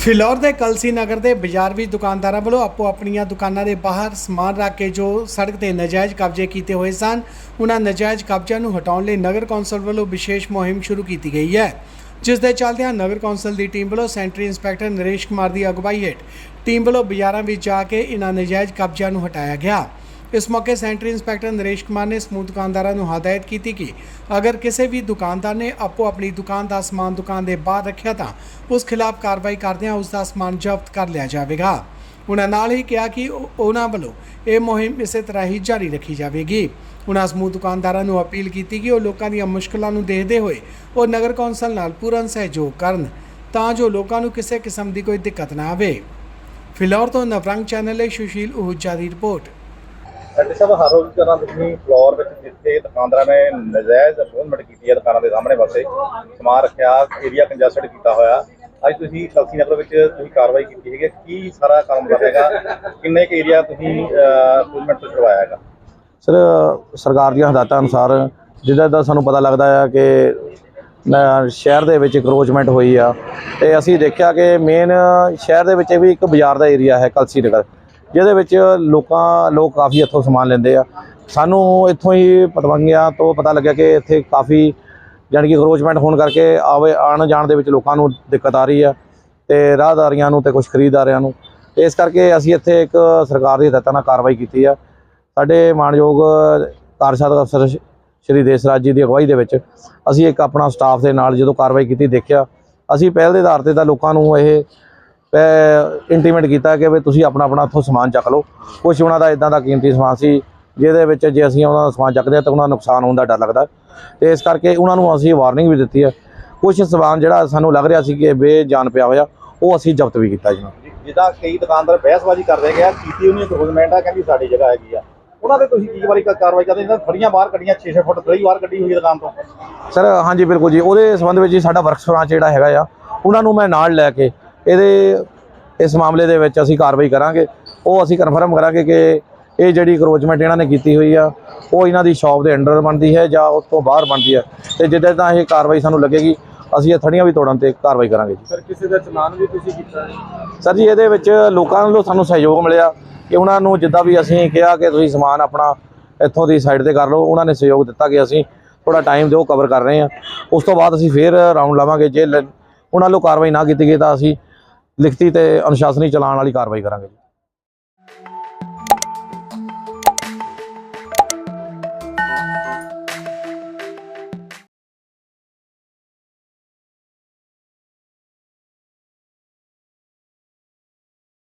ਫਿਲੌਰ ਦੇ ਕਲਸੀ ਨਗਰ ਦੇ ਬਾਜ਼ਾਰ ਵਿੱਚ ਦੁਕਾਨਦਾਰਾਂ ਵੱਲੋਂ ਆਪੋ ਆਪਣੀਆਂ ਦੁਕਾਨਾਂ ਦੇ ਬਾਹਰ ਸਮਾਨ ਰੱਖ ਕੇ ਜੋ ਸੜਕ ਤੇ ਨਜਾਇਜ਼ ਕਬਜ਼ੇ ਕੀਤੇ ਹੋਏ ਸਨ, ਉਹਨਾਂ ਨਜਾਇਜ਼ ਕਬਜ਼ਿਆਂ ਨੂੰ ਹਟਾਉਣ ਲਈ ਨਗਰ ਕੌਂਸਲ ਵੱਲੋਂ ਵਿਸ਼ੇਸ਼ ਮੁਹਿੰਮ ਸ਼ੁਰੂ ਕੀਤੀ ਗਈ ਹੈ। ਜਿਸ ਦੇ ਚੱਲਦਿਆਂ ਨਗਰ ਕੌਂਸਲ ਦੀ ਟੀਮ ਵੱਲੋਂ ਸੈਂਟਰੀ ਇੰਸਪੈਕਟਰ ਨਰੇਸ਼ ਕੁਮਾਰ ਦੀ ਅਗਵਾਈ ਹੇਠ ਟੀਮ ਵੱਲੋਂ ਬਾਜ਼ਾਰਾਂ ਵਿੱਚ ਜਾ ਕੇ ਇਹਨਾਂ ਨਜਾਇਜ਼ ਕਬਜ਼ਿਆਂ ਨੂੰ ਹਟਾਇਆ ਗਿਆ। ਇਸ ਮੌਕੇ ਸੈਂਟਰੀ ਇੰਸਪੈਕਟਰ ਨਰੇਸ਼ ਕੁਮਾਰ ਨੇ ਸਮੂਹ ਦੁਕਾਨਦਾਰਾਂ ਨੂੰ ਹਦਾਇਤ ਕੀਤੀ ਕਿ ਅਗਰ ਕਿਸੇ ਵੀ ਦੁਕਾਨਦਾਰ ਨੇ ਆਪੋ ਆਪਣੀ ਦੁਕਾਨ ਦਾ ਸਮਾਨ ਦੁਕਾਨ ਦੇ ਬਾਹਰ ਰੱਖਿਆ ਤਾਂ ਉਸ ਖਿਲਾਫ ਕਾਰਵਾਈ ਕਰਦਿਆਂ ਉਸ ਦਾ ਸਮਾਨ ਜ਼ਬਤ ਕਰ ਲਿਆ ਜਾਵੇਗਾ। ਉਹਨਾਂ ਨਾਲ ਹੀ ਕਿਹਾ ਕਿ ਉਹਨਾਂ ਵੱਲੋਂ ਇਹ ਮੁਹਿੰਮ ਇਸੇ ਤਰ੍ਹਾਂ ਹੀ ਜਾਰੀ ਰੱਖੀ ਜਾਵੇਗੀ। ਉਹਨਾਂ ਸਮੂਹ ਦੁਕਾਨਦਾਰਾਂ ਨੂੰ ਅਪੀਲ ਕੀਤੀ ਕਿ ਉਹ ਲੋਕਾਂ ਦੀਆਂ ਮੁਸ਼ਕਲਾਂ ਨੂੰ ਦੇਖਦੇ ਹੋਏ ਉਹ ਨਗਰ ਕੌਂਸਲ ਨਾਲ ਪੂਰਨ ਸਹਿਯੋਗ ਕਰਨ ਤਾਂ ਜੋ ਲੋਕਾਂ ਨੂੰ ਕਿਸੇ ਕਿਸਮ ਦੀ ਕੋਈ ਦਿੱਕਤ ਨਾ ਆਵੇ। ਫਿਲੌਰ ਤੋਂ ਨਵਰੰਗ ਚੈਨਲ ਲਈ ਸੁਸ਼ੀਲ ਉਹੂਜਾ ਦੀ ਰਿਪੋਰਟ। ਐਡੀ ਸਾਹਿਬ ਹਰ ਰੋਜ਼ ਤਰ੍ਹਾਂ ਤੁਸੀਂ ਫਲੋਰ ਵਿੱਚ ਜਿੱਥੇ ਦੁਕਾਨਦਾਰਾਂ ਨੇ ਨਜਾਇਜ਼ ਮੂਵਮੈਂਟ ਕੀਤੀ ਹੈ ਦੁਕਾਨਾਂ ਦੇ ਸਾਹਮਣੇ ਪਾਸੇ, ਸਮਾਨ ਰੱਖਿਆ ਏਰੀਆ ਕੰਜਸਟਡ ਕੀਤਾ ਹੋਇਆ। ਅੱਜ ਤੁਸੀਂ ਕਲਸੀ ਨਗਰ ਵਿੱਚ ਤੁਸੀਂ ਕਾਰਵਾਈ ਕੀਤੀ ਹੈਗੀ ਕੀ ਸਾਰਾ ਕੰਮ ਦਾ ਹੈਗਾ? ਕਿੰਨੇ ਕੁ ਏਰੀਆ ਤੁਸੀਂ ਮੂਵਮੈਂਟ ਤੋਂ ਛੁਡਵਾਇਆ ਹੈਗਾ? ਸਰ, ਸਰਕਾਰ ਦੀਆਂ ਹਦਾਇਤਾਂ ਅਨੁਸਾਰ ਜਿੱਦਾਂ ਦਾ ਸਾਨੂੰ ਪਤਾ ਲੱਗਦਾ ਆ ਕਿ ਸ਼ਹਿਰ ਦੇ ਵਿੱਚ ਕਰੋਚਮੈਂਟ ਹੋਈ ਆ, ਤੇ ਅਸੀਂ ਦੇਖਿਆ ਕਿ ਮੇਨ ਸ਼ਹਿਰ ਦੇ ਵਿੱਚ ਵੀ ਇੱਕ ਬਾਜ਼ਾਰ ਦਾ ਏਰੀਆ ਹੈ ਕਲਸੀ ਨਗਰ। ਜਿਹਦੇ ਵਿੱਚ ਲੋਕਾਂ, ਲੋਕ ਕਾਫੀ ਇੱਥੋਂ ਸਮਾਨ ਲੈਂਦੇ ਆ। ਸਾਨੂੰ ਇੱਥੋਂ ਹੀ ਪਤਵੰਗਿਆਂ ਤੋਂ ਪਤਾ ਲੱਗਿਆ ਕਿ ਇੱਥੇ ਕਾਫੀ ਜਾਣੀ ਕਿ ਕਰੋਚਮੈਂਟ ਹੋਣ ਕਰਕੇ ਆਵੇ ਆਣ ਜਾਣ ਦੇ ਵਿੱਚ ਲੋਕਾਂ ਨੂੰ ਦਿੱਕਤ ਆ ਰਹੀ ਆ ਤੇ ਰਾਹਦਾਰੀਆਂ ਨੂੰ ਤੇ ਕੁਝ ਖਰੀਦਦਾਰਿਆਂ ਨੂੰ। ਤੇ ਇਸ ਕਰਕੇ ਅਸੀਂ ਇੱਥੇ ਇੱਕ ਸਰਕਾਰ ਦੀ ਹਦਾਇਤਾਂ ਨਾਲ ਕਾਰਵਾਈ ਕੀਤੀ ਆ। ਸਾਡੇ ਮਾਨਯੋਗ ਕਾਰਜਸਾਧਕ ਅਫਸਰ ਸ਼- ਸ਼੍ਰੀ ਦੇਸਰਾਜ ਜੀ ਦੀ ਅਗਵਾਈ ਦੇ ਵਿੱਚ ਅਸੀਂ ਇੱਕ ਆਪਣਾ ਸਟਾਫ ਦੇ ਨਾਲ ਜਦੋਂ ਕਾਰਵਾਈ ਕੀਤੀ, ਦੇਖਿਆ। ਅਸੀਂ ਪਹਿਲ ਦੇ ਆਧਾਰ ਤੇ ਤਾਂ ਲੋਕਾਂ ਨੂੰ ਇਹ ਇੰਟੀਮੇਟ ਕੀਤਾ ਕਿ ਵੀ ਤੁਸੀਂ ਆਪਣਾ ਆਪਣਾ ਇੱਥੋਂ ਸਮਾਨ ਚੱਕ ਲਓ। ਕੁਝ ਉਹਨਾਂ ਦਾ ਇਦਾਂ ਦਾ ਕੀਮਤੀ ਸਮਾਨ ਸੀ ਜਿਹਦੇ ਵਿੱਚ ਜੇ ਅਸੀਂ ਉਹਨਾਂ ਦਾ ਸਮਾਨ ਚੱਕਦੇ ਤਾਂ ਉਹਨਾਂ ਦਾ ਨੁਕਸਾਨ ਹੋਣ ਦਾ ਡਰ ਲੱਗਦਾ। ਤੇ ਇਸ ਕਰਕੇ ਉਹਨਾਂ ਨੂੰ ਅਸੀਂ ਵਾਰਨਿੰਗ ਵੀ ਦਿੱਤੀ ਹੈ। ਕੁਝ ਸਮਾਨ ਜਿਹੜਾ ਸਾਨੂੰ ਲੱਗ ਰਿਹਾ ਸੀ ਕਿ ਬੇਜਾਨ ਪਿਆ ਹੋਇਆ ਉਹ ਅਸੀਂ ਜ਼ਬਤ ਵੀ ਕੀਤਾ ਜਨਾਬ ਜਿ- ਜਿੱਦਾਂ ਕਈ ਦੁਕਾਨਦਾਰ ਬਹਿਸਬਾਜ਼ੀ ਕਰਦੇ ਗਿਆ ਕੀਤੀ ਉਹਨੇ ਗਵਰਨਮੈਂਟ ਆ ਕਹਿੰਦੀ ਸਾਡੀ ਜਗ੍ਹਾ ਹੈਗੀ ਆ। ਉਹਨਾਂ ਤੇ ਤੁਸੀਂ ਕੀ ਵਾਰੀ ਕਾਰਵਾਈ ਕਰਦੇ ਇਹਨਾਂ ਫੜੀਆਂ ਬਾਹਰ ਕੱਢੀਆਂ 6-6 ਫੁੱਟ ਬਾਹਰ ਕੱਢੀ ਹੋਈ ਦੁਕਾਨ ਤੋਂ। ਸਰ ਹਾਂਜੀ ਬਿਲਕੁਲ ਜੀ। ਉਹਦੇ ਸੰਬੰਧ ਵਿੱਚ ਸਾਡਾ ਵਰਕਸ ਜਿਹੜਾ ਹੈਗਾ ਆ ਉਹਨਾਂ ਨੂੰ ਮੈਂ ਨਾਲ ਲੈ ਕੇ ਇਹਦੇ ਇਸ ਮਾਮਲੇ ਦੇ ਵਿੱਚ ਅਸੀਂ ਕਾਰਵਾਈ ਕਰਾਂਗੇ। ਉਹ ਅਸੀਂ ਕਨਫਰਮ ਕਰਾਂਗੇ ਕਿ ਇਹ ਜਿਹੜੀ ਕਰੋਚਮੈਂਟ ਇਹਨਾਂ ਨੇ ਕੀਤੀ ਹੋਈ ਆ ਉਹ ਇਹਨਾਂ ਦੀ ਸ਼ਾਪ ਦੇ ਅੰਡਰ ਬਣਦੀ ਹੈ ਜਾਂ ਉਸ ਤੋਂ ਬਾਹਰ ਬਣਦੀ ਹੈ। ਤੇ ਜਿੱਦਾਂ ਤਾਂ ਇਹ ਕਾਰਵਾਈ ਸਾਨੂੰ ਲੱਗੇਗੀ ਅਸੀਂ ਇਹ ਥੜੀਆਂ ਵੀ ਤੋੜਨ ਤੇ ਕਾਰਵਾਈ ਕਰਾਂਗੇ ਜੀ। ਸਰ ਕਿਸੇ ਦਾ ਚਲਾਨ ਵੀ ਤੁਸੀਂ ਕੀਤਾ ਸਰ ਜੀ ਇਹਦੇ ਵਿੱਚ ਲੋਕਾਂ ਵੱਲੋਂ ਸਾਨੂੰ ਸਹਿਯੋਗ ਮਿਲਿਆ ਕਿ ਉਹਨਾਂ ਨੂੰ ਜਿੱਦਾਂ ਵੀ ਅਸੀਂ ਕਿਹਾ ਕਿ ਤੁਸੀਂ ਸਮਾਨ ਆਪਣਾ ਇੱਥੋਂ ਦੀ ਸਾਈਡ ਤੇ ਕਰ ਲਓ ਉਹਨਾਂ ਨੇ ਸਹਿਯੋਗ ਦਿੱਤਾ ਕਿ ਅਸੀਂ ਥੋੜਾ ਟਾਈਮ ਦਿਓ ਕਵਰ ਕਰ ਰਹੇ ਹਾਂ। ਉਸ ਤੋਂ ਬਾਅਦ ਅਸੀਂ ਫੇਰ ਰਾਉਂਡ ਲਾਵਾਂਗੇ ਜੇ ਉਹਨਾਂ ਵੱਲੋਂ ਕਾਰਵਾਈ ਨਾ ਕੀਤੀ ਗਈ ਤਾਂ ਅਸੀਂ ਲਿਖਤੀ ਤੇ ਅਨੁਸ਼ਾਸਨੀ ਚਲਾਨ ਵਾਲੀ ਕਾਰਵਾਈ ਕਰਾਂਗੇ ਜੀ।